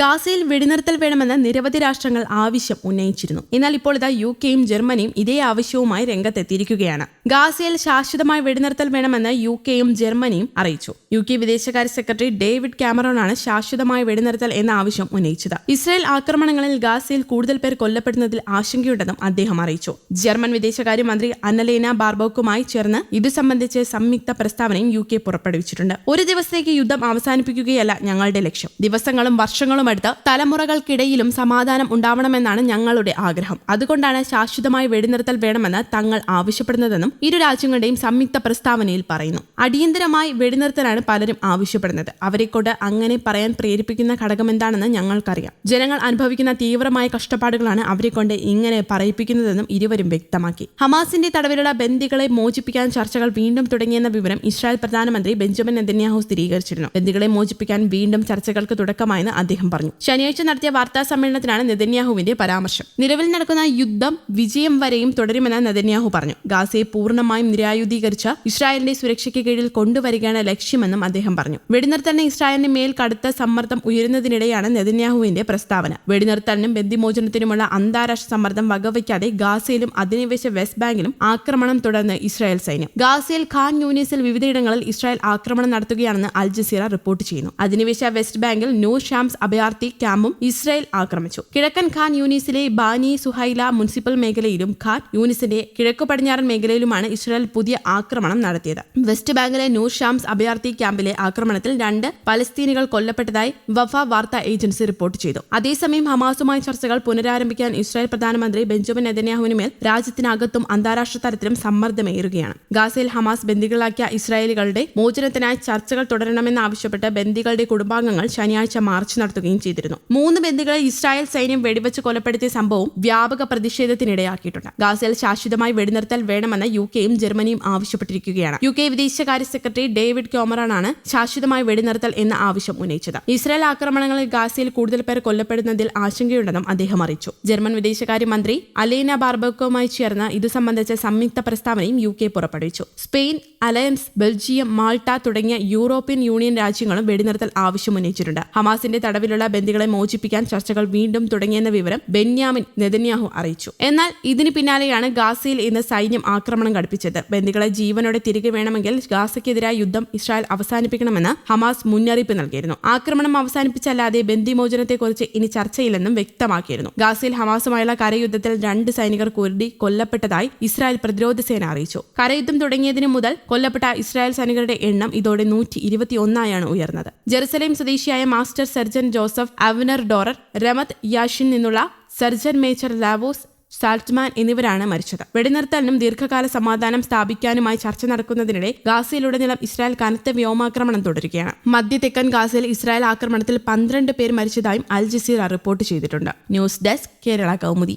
ഗാസയിൽ വെടിനിർത്തൽ വേണമെന്ന് നിരവധി രാഷ്ട്രങ്ങൾ ആവശ്യം ഉന്നയിച്ചിരുന്നു. എന്നാൽ ഇപ്പോൾ ഇതാ യു കെയും ജർമ്മനിയും ഇതേ ആവശ്യവുമായി രംഗത്തെത്തിയിരിക്കുകയാണ്. ഗാസയിൽ ശാശ്വതമായ വെടിനിർത്തൽ വേണമെന്ന് യു കെയും ജർമ്മനിയും അറിയിച്ചു. യു കെ വിദേശകാര്യ സെക്രട്ടറി ഡേവിഡ് കാമറോണാണ് ശാശ്വതമായ വെടിനിർത്തൽ എന്ന ആവശ്യം ഉന്നയിച്ചത്. ഇസ്രായേൽ ആക്രമണങ്ങളിൽ ഗാസയിൽ കൂടുതൽ പേർ കൊല്ലപ്പെടുന്നതിൽ ആശങ്കയുണ്ടെന്നും അദ്ദേഹം അറിയിച്ചു. ജർമ്മൻ വിദേശകാര്യമന്ത്രി അന്നലേന ബാർബോക്കുമായി ചേർന്ന് ഇതു സംബന്ധിച്ച് സംയുക്ത പ്രസ്താവനയും യു കെ പുറപ്പെടുവിച്ചിട്ടുണ്ട്. ഒരു ദിവസത്തേക്ക് യുദ്ധം അവസാനിപ്പിക്കുകയല്ല ഞങ്ങളുടെ ലക്ഷ്യം. ദിവസങ്ങളും വർഷങ്ങളും എടുത്ത് തലമുറകൾക്കിടയിലും സമാധാനം ഉണ്ടാവണമെന്നാണ് ഞങ്ങളുടെ ആഗ്രഹം. അതുകൊണ്ടാണ് ശാശ്വതമായി വെടിനിർത്തൽ വേണമെന്ന് തങ്ങൾ ആവശ്യപ്പെടുന്നതെന്നും ഇരു രാജ്യങ്ങളുടെയും സംയുക്ത പ്രസ്താവനയിൽ പറയുന്നു. അടിയന്തരമായി വെടിനിർത്തലാണ് പലരും ആവശ്യപ്പെടുന്നത്. അവരെക്കൊണ്ട് അങ്ങനെ പറയാൻ പ്രേരിപ്പിക്കുന്ന ഘടകം എന്താണെന്ന് ഞങ്ങൾക്കറിയാം. ജനങ്ങൾ അനുഭവിക്കുന്ന തീവ്രമായ കഷ്ടപ്പാടുകളാണ് അവരെക്കൊണ്ട് ഇങ്ങനെ പറയിപ്പിക്കുന്നതെന്നും ഇരുവരും വ്യക്തമാക്കി. ഹമാസിന്റെ തടവിലുള്ള ബന്ദികളെ മോചിപ്പിക്കാൻ ചർച്ചകൾ വീണ്ടും തുടങ്ങിയെന്ന വിവരം ഇസ്രായേൽ പ്രധാനമന്ത്രി ബെഞ്ചമിൻ നെതന്യാഹു സ്ഥിരീകരിച്ചിരുന്നു. ബന്ദികളെ മോചിപ്പിക്കാൻ വീണ്ടും ചർച്ചകൾക്ക് തുടക്കമായെന്ന് അദ്ദേഹം പറഞ്ഞു. ശനിയാഴ്ച നടത്തിയ വാർത്താ സമ്മേളനത്തിലാണ് നെതന്യാഹുവിന്റെ പരാമർശം. നിലവിൽ നടക്കുന്ന യുദ്ധം വിജയം വരെയും തുടരുമെന്ന് നെതന്യാഹു പറഞ്ഞു. ഗാസയെ പൂർണമായും നിരായുധീകരിച്ച ഇസ്രായേലിന്റെ സുരക്ഷയ്ക്ക് കീഴിൽ കൊണ്ടുവരികയാണ് ലക്ഷ്യമെന്നും അദ്ദേഹം പറഞ്ഞു. വെടിനിർത്തലിന് ഇസ്രായേലിന് മേൽ കടുത്ത സമ്മർദ്ദം ഉയരുന്നതിനിടെയാണ് നെതന്യാഹുവിന്റെ പ്രസ്താവന. വെടിനിർത്തലിനും ബന്ദിമോചനത്തിനുമുള്ള അന്താരാഷ്ട്ര സമ്മർദ്ദം വകവയ്ക്കാതെ ഗാസയിലും അധിനിവേശ വെസ്റ്റ് ബാങ്കിലും ആക്രമണം തുടർന്ന് ഇസ്രായേൽ സൈന്യം. ഗാസയിൽ ഖാൻ യൂണിയസിൽ വിവിധയിടങ്ങളിൽ ഇസ്രായേൽ ആക്രമണം നടത്തുകയാണെന്ന് അൽ ജസീറ റിപ്പോർട്ട് ചെയ്യുന്നു. അധിനിവേശ വെസ്റ്റ് ബാങ്കിൽ ന്യൂ ഷാംസ് അഭയാർത്ഥി ക്യാമ്പും ഇസ്രായേൽ ആക്രമിച്ചു. കിഴക്കൻ ഖാൻ യൂനിസിലെ ബാനി സുഹൈല മുനിസിപ്പൽ മേഖലയിലും ഖാൻ യൂനിസിന്റെ കിഴക്കു പടിഞ്ഞാറൻ മേഖലയിലുമാണ് ഇസ്രായേൽ പുതിയ ആക്രമണം നടത്തിയത്. വെസ്റ്റ് ബാങ്കിലെ നൂർ ഷാംസ് അഭയാർത്ഥി ക്യാമ്പിലെ ആക്രമണത്തിൽ രണ്ട് പലസ്തീനികൾ കൊല്ലപ്പെട്ടതായി വഫ വാർത്താ ഏജൻസി റിപ്പോർട്ട് ചെയ്തു. അതേസമയം ഹമാസുമായി ചർച്ചകൾ പുനരാരംഭിക്കാൻ ഇസ്രായേൽ പ്രധാനമന്ത്രി ബെഞ്ചമിൻ നെതന്യാഹുവിനുമേൽ രാജ്യത്തിനകത്തും അന്താരാഷ്ട്ര തലത്തിലും സമ്മർദ്ദമേറുകയാണ്. ഗാസയിൽ ഹമാസ് ബന്ദികളാക്കിയ ഇസ്രായേലികളുടെ മോചനത്തിനായി ചർച്ചകൾ തുടരണമെന്നാവശ്യപ്പെട്ട് ബന്ദികളുടെ കുടുംബാംഗങ്ങൾ ശനിയാഴ്ച മാർച്ച് നടത്തുകയും ചെയ്തിരുന്നു. മൂന്ന് ബന്ദികളെ ഇസ്രായേൽ സൈന്യം വെടിവെച്ച് കൊലപ്പെടുത്തിയ സംഭവം വ്യാപക പ്രതിഷേധത്തിനിടയാക്കിയിട്ടുണ്ട്. ഗാസയിൽ ശാശ്വതമായി വെടിനിർത്തൽ വേണമെന്ന് യു കെയും ജർമ്മനിയും ആവശ്യപ്പെട്ടിരിക്കുകയാണ്. യു കെ വിദേശകാര്യ സെക്രട്ടറി ഡേവിഡ് ക്യോമറാണ് ശാശ്വതമായി വെടിനിർത്തൽ എന്ന ആവശ്യം ഉന്നയിച്ചത്. ഇസ്രായേൽ ആക്രമണങ്ങളിൽ ഗാസയിൽ കൂടുതൽ പേർ കൊല്ലപ്പെടുന്നതിൽ ആശങ്കയുണ്ടെന്നും അദ്ദേഹം അറിയിച്ചു. ജർമ്മൻ വിദേശകാര്യമന്ത്രി അലേന ബാർബക്കോമായി ചേർന്ന് ഇതു സംബന്ധിച്ച സംയുക്ത പ്രസ്താവനയും യു കെ പുറപ്പെടുവിച്ചു. സ്പെയിൻ അലയൻസ് ബെൽജിയം മാൾട്ട തുടങ്ങിയ യൂറോപ്യൻ യൂണിയൻ രാജ്യങ്ങളും വെടിനിർത്തൽ ആവശ്യമുന്നയിച്ചിട്ടുണ്ട് ഹമാസിന്റെ തടവിലുള്ള ബന്ദികളെ മോചിപ്പിക്കാൻ ചർച്ചകൾ വീണ്ടും തുടങ്ങിയെന്ന വിവരം ബെന്യാമിൻ നെതന്യാഹു അറിയിച്ചു. എന്നാൽ ഇതിന് പിന്നാലെയാണ് ഗാസയിൽ ഇന്ന് സൈന്യം ആക്രമണം ഘടിപ്പിച്ചത്. ബന്ദികളെ ജീവനോടെ തിരികെ വേണമെങ്കിൽ ഗാസയ്ക്കെതിരായ യുദ്ധം ഇസ്രായേൽ അവസാനിപ്പിക്കണമെന്ന് ഹമാസ് മുന്നറിയിപ്പ് നൽകിയിരുന്നു. ആക്രമണം അവസാനിപ്പിച്ചല്ലാതെ ബന്ദിമോചനത്തെക്കുറിച്ച് ഇനി ചർച്ചയില്ലെന്നും വ്യക്തമാക്കിയിരുന്നു. ഗാസയിൽ ഹമാസുമായുള്ള കരയുദ്ധത്തിൽ രണ്ട് സൈനികർ കുരുടി കൊല്ലപ്പെട്ടതായി ഇസ്രായേൽ പ്രതിരോധ സേന അറിയിച്ചു. കരയുദ്ധം തുടങ്ങിയതിനു മുതൽ കൊല്ലപ്പെട്ട ഇസ്രായേൽ സൈനികരുടെ എണ്ണം ഇതോടെ നൂറ്റി ഇരുപത്തിയൊന്നായാണ് ഉയർന്നത്. ജെറുസലേം സ്വദേശിയായ master sergeant Joseph Avner Dorer Ramat Yashin നിന്നുള്ള സർജൻ മേജർ ലാവോസ് സാൽട്ട്മാൻ എന്നിവരാണ് മരിച്ചത്. വെടിനിർത്തലിനും ദീർഘകാല സമാധാനം സ്ഥാപിക്കാനുമായി ചർച്ച നടക്കുന്നതിനിടെ ഗാസയിലുടനീളം ഇസ്രായേൽ കനത്ത വ്യോമാക്രമണം തുടരുകയാണ്. മധ്യ തെക്കൻ ഗാസയിൽ ഇസ്രായേൽ ആക്രമണത്തിൽ പന്ത്രണ്ട് പേർ മരിച്ചതായും അൽ ജസീറ റിപ്പോർട്ട് ചെയ്തിട്ടുണ്ട്. News desk Kerala Kaumudi.